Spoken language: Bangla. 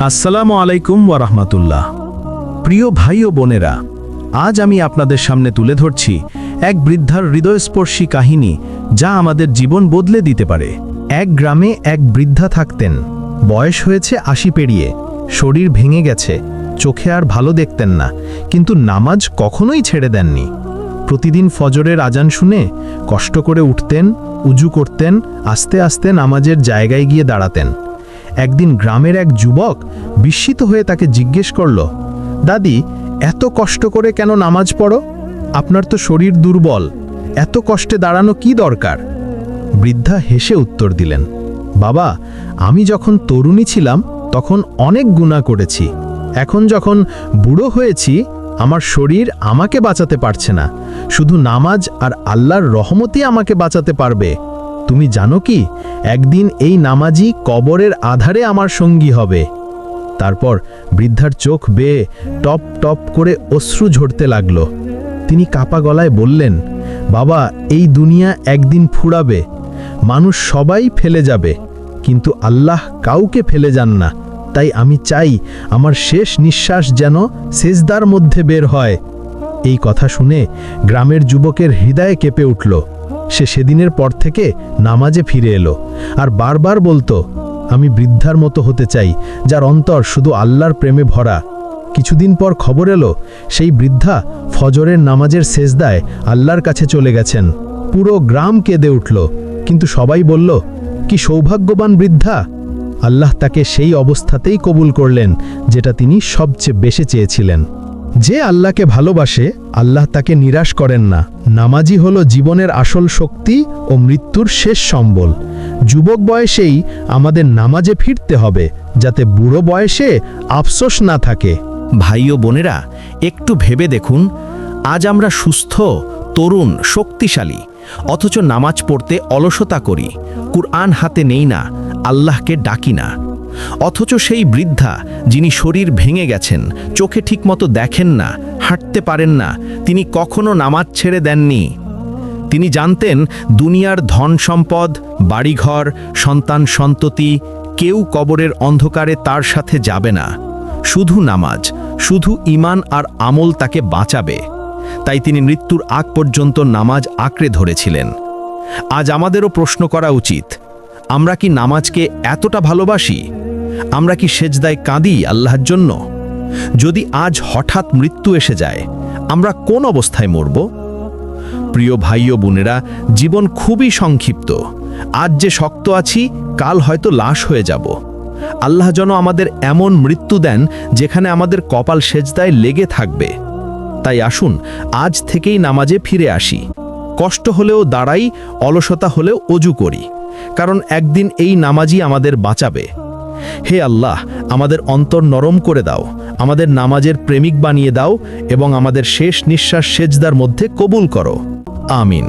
আসসালামু আলাইকুম ওয়ারহমাতুল্লাহ প্রিয় ভাই ও বোনেরা, আজ আমি আপনাদের সামনে তুলে ধরছি এক বৃদ্ধার হৃদয়স্পর্শী কাহিনী যা আমাদের জীবন বদলে দিতে পারে। এক গ্রামে এক বৃদ্ধা থাকতেন। বয়স হয়েছে আশি পেরিয়ে। শরীর ভেঙে গেছে। চোখে আর ভালো দেখতেন না। কিন্তু নামাজ কখনোই ছেড়ে দেননি। প্রতিদিন ফজরের আজান শুনে কষ্ট করে উঠতেন, উজু করতেন, আস্তে আস্তে নামাজের জায়গায় গিয়ে দাঁড়াতেন। একদিন গ্রামের এক যুবক বিস্মিত হয়ে তাকে জিজ্ঞেস করল, দাদি, এত কষ্ট করে কেন নামাজ পড়ো? আপনার তো শরীর দুর্বল। এত কষ্টে দাঁড়ানো কি দরকার? বৃদ্ধা হেসে উত্তর দিলেন, বাবা, আমি যখন তরুণী ছিলাম, তখন অনেক গুণা করেছি। এখন যখন বুড়ো হয়েছি, আমার শরীর আমাকে বাঁচাতে পারছে না। শুধু নামাজ আর আল্লাহর রহমতই আমাকে বাঁচাতে পারবে। তুমি জানো কি? একদিন এই নামাজি কবরের আধারে আমার সঙ্গী হবে। তারপর বৃদ্ধার চোখ বেয়ে টপ টপ করে অশ্রু ঝরতে লাগল। তিনি কাপা গলায় বললেন, বাবা, এই দুনিয়া একদিন ফুরাবে। মানুষ সবাই ফেলে যাবে, কিন্তু আল্লাহ কাউকে ফেলে যান না। তাই আমি চাই আমার শেষ নিঃশ্বাস যেন সেজদার মধ্যে বের হয়। এই কথা শুনে গ্রামের যুবকের হৃদয়ে কেঁপে উঠল। সে সেদিনের পর থেকে নামাজে ফিরে এলো আর বারবার বলতো, আমি বৃদ্ধার মতো হতে চাই, যার অন্তর শুধু আল্লাহর প্রেমে ভরা। কিছুদিন পর খবর এলো, সেই বৃদ্ধা ফজরের নামাজের সেজদায় আল্লাহর কাছে চলে গেছেন। পুরো গ্রাম কেঁদে উঠল, কিন্তু সবাই বলল, কি সৌভাগ্যবান বৃদ্ধা! আল্লাহ তাকে সেই অবস্থাতেই কবুল করলেন, যেটা তিনি সবচেয়ে বেশি চেয়েছিলেন। যে আল্লাহকে ভালোবাসে, আল্লাহ তাকে নিরাশ করেন না। নামাজি হল জীবনের আসল শক্তি ও মৃত্যুর শেষ সম্বল। যুবক বয়সেই আমাদের নামাজে ফিরতে হবে, যাতে বুড়ো বয়সে আফসোস না থাকে। ভাই ও বোনেরা, একটু ভেবে দেখুন, আজ আমরা সুস্থ, তরুণ, শক্তিশালী, অথচ নামাজ পড়তে অলসতা করি, কুরআন হাতে নেই না, আল্লাহকে ডাকি না। অথচ সেই বৃদ্ধা যিনি শরীর ভেঙে গেছেন, চোখে ঠিকমতো দেখেন না, হাঁটতে পারেন না, তিনি কখনো নামাজ ছেড়ে দেননি। তিনি জানতেন দুনিয়ার ধন সম্পদ, বাড়িঘর, সন্তান সন্ততি, কেউ কবরের অন্ধকারে তার সাথে যাবে না। শুধু নামাজ, শুধু ইমান আর আমল তাকে বাঁচাবে। তাই তিনি মৃত্যুর আগ পর্যন্ত নামাজ আঁকড়ে ধরেছিলেন। আজ আমাদেরও প্রশ্ন করা উচিত, আমরা কি নামাজকে এতটা ভালোবাসি? আমরা কি সেজদায় কাঁদি আল্লাহর জন্য? যদি আজ হঠাৎ মৃত্যু এসে যায়, আমরা কোন অবস্থায় মরব? প্রিয় ভাই ও বোনেরা, জীবন খুবই সংক্ষিপ্ত। আজ যে শক্ত আছি, কাল হয়তো লাশ হয়ে যাব। আল্লাহ যেন আমাদের এমন মৃত্যু দেন, যেখানে আমাদের কপাল সেজদায় লেগে থাকবে। তাই আসুন, আজ থেকেই নামাজে ফিরে আসি। কষ্ট হলেও দাঁড়াই, অলসতা হলেও অজু করি। কারণ একদিন এই নামাজই আমাদের বাঁচাবে। হে আল্লাহ, আমাদের অন্তর নরম করে দাও, আমাদের নামাজের প্রেমিক বানিয়ে দাও এবং আমাদের শেষ নিঃশ্বাস সেজদার মধ্যে কবুল করো। আমিন।